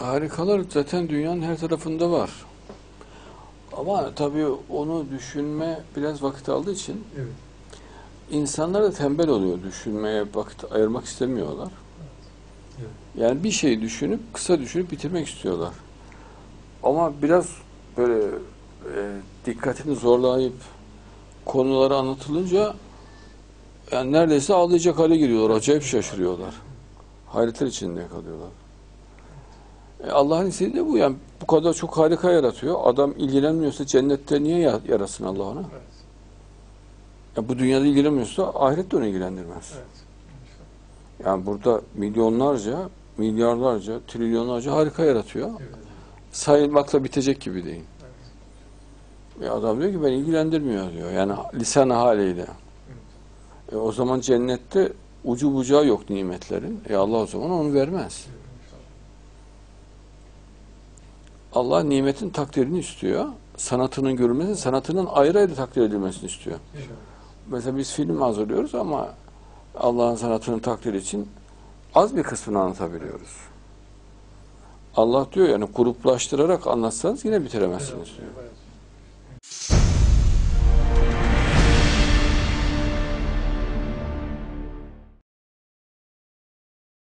Harikalar zaten dünyanın her tarafında var. Ama tabii onu düşünme biraz vakit aldığı için Evet. insanlar da tembel oluyor. Düşünmeye vakit ayırmak istemiyorlar. Evet. Yani bir şey düşünüp kısa düşünüp bitirmek istiyorlar. Ama biraz böyle e, dikkatini zorlayıp konuları anlatılınca yani neredeyse ağlayacak hale giriyorlar. Acayip şaşırıyorlar. Hayretler içinde kalıyorlar. E, Allah'ın istediği bu. Yani bu kadar çok harika yaratıyor. Adam ilgilenmiyorsa cennette niye ya- yarasın Allah ona? Evet. Ya bu dünyada ilgilenmiyorsa ahirette onu ilgilendirmez. Evet. Yani burada milyonlarca, milyarlarca, trilyonlarca harika yaratıyor. Evet. Sayılmakla bitecek gibi değil. Evet. E adam diyor ki ben ilgilendirmiyor diyor. Yani lisan haliyle. E o zaman cennette ucu bucağı yok nimetlerin. E Allah o zaman onu vermez. Allah nimetin takdirini istiyor. Sanatının görülmesini, sanatının ayrı ayrı takdir edilmesini istiyor. Mesela biz film hazırlıyoruz ama Allah'ın sanatını takdir için az bir kısmını anlatabiliyoruz. Allah diyor yani gruplaştırarak anlatsanız yine bitiremezsiniz diyor.